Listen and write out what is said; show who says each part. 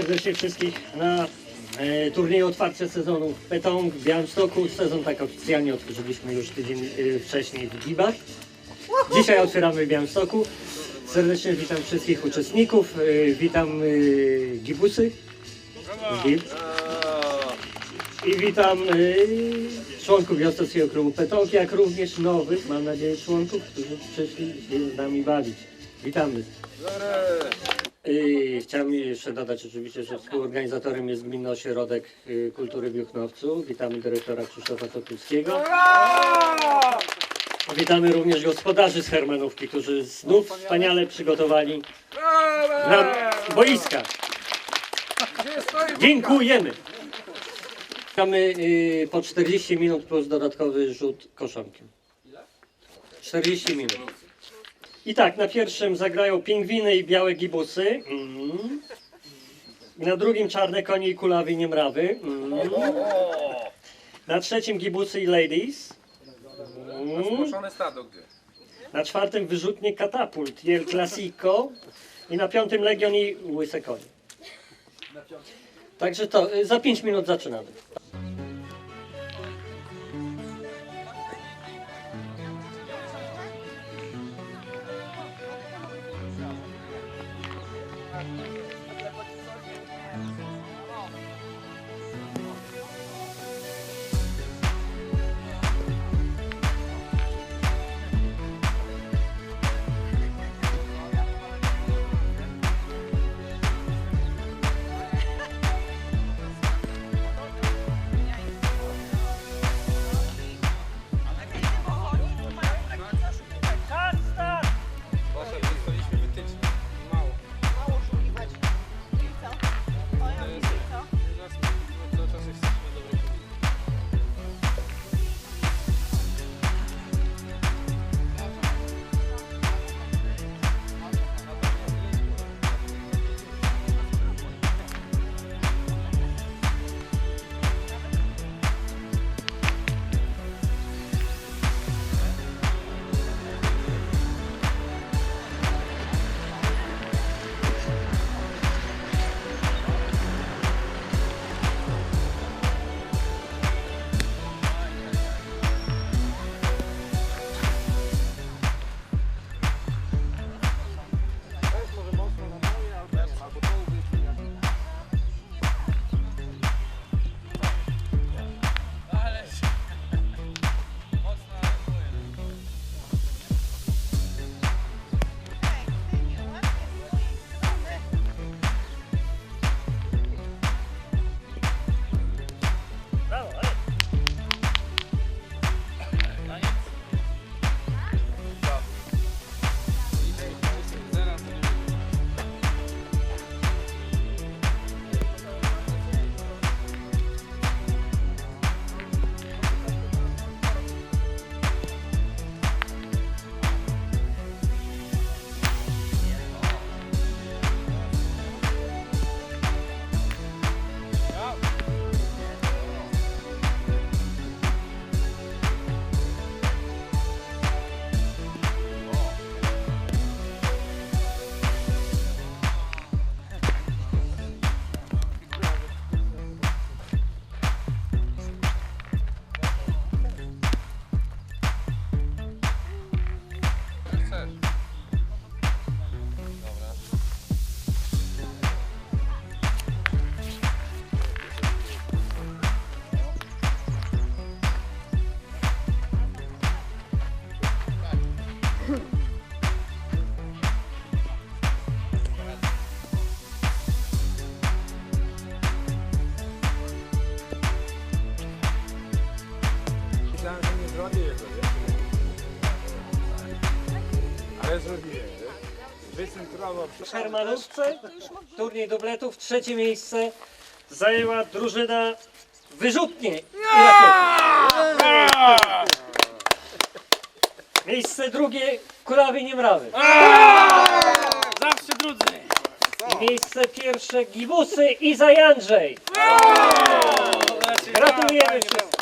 Speaker 1: serdecznie wszystkich na e, turnieju otwarcia sezonu w Petong w Białymstoku. Sezon tak oficjalnie otworzyliśmy już tydzień e, wcześniej w Gibach. Dzisiaj otwieramy w Białymstoku. Serdecznie witam wszystkich uczestników. E, witam e, Gibusy. Gib. I witam e, członków Wiostowskiego Klubu Petong, jak również nowych, mam nadzieję, członków, którzy przyszli się z nami bawić. Witamy. Yy, chciałem jeszcze dodać oczywiście, że współorganizatorem jest Gminny Ośrodek yy, Kultury w Juchnowcu. Witamy dyrektora Krzysztofa Sokulskiego. Witamy również gospodarzy z Hermanówki, którzy znów wspaniale przygotowali nam boiska. Dziękujemy. Mamy yy, po 40 minut plus dodatkowy rzut koszonkiem. 40 minut. I tak, na pierwszym zagrają pingwiny i białe gibusy. Mm. Na drugim czarne konie i kulawy i niemrawy. Mm. Na trzecim gibusy i ladies. Mm.
Speaker 2: Zgłoszone stado gdzie?
Speaker 1: Na czwartym wyrzutnie katapult i El Clasico. I na piątym legion i łyse konie. Także to, y, za 5 minut zaczynamy.
Speaker 2: Myślałem, że nie zrobię jego, wiesz? Ale zrobiłem, wiesz? Wycentrował
Speaker 1: W Hermanówce, turniej dubletów, trzecie miejsce zajęła drużyna wyrzutnie i rakiety. Miejsce drugie kulawy i niemrawy.
Speaker 2: Zawsze drudzy!
Speaker 1: I miejsce pierwsze gibusy i Zajandrzej. Gratulujemy wszystkim.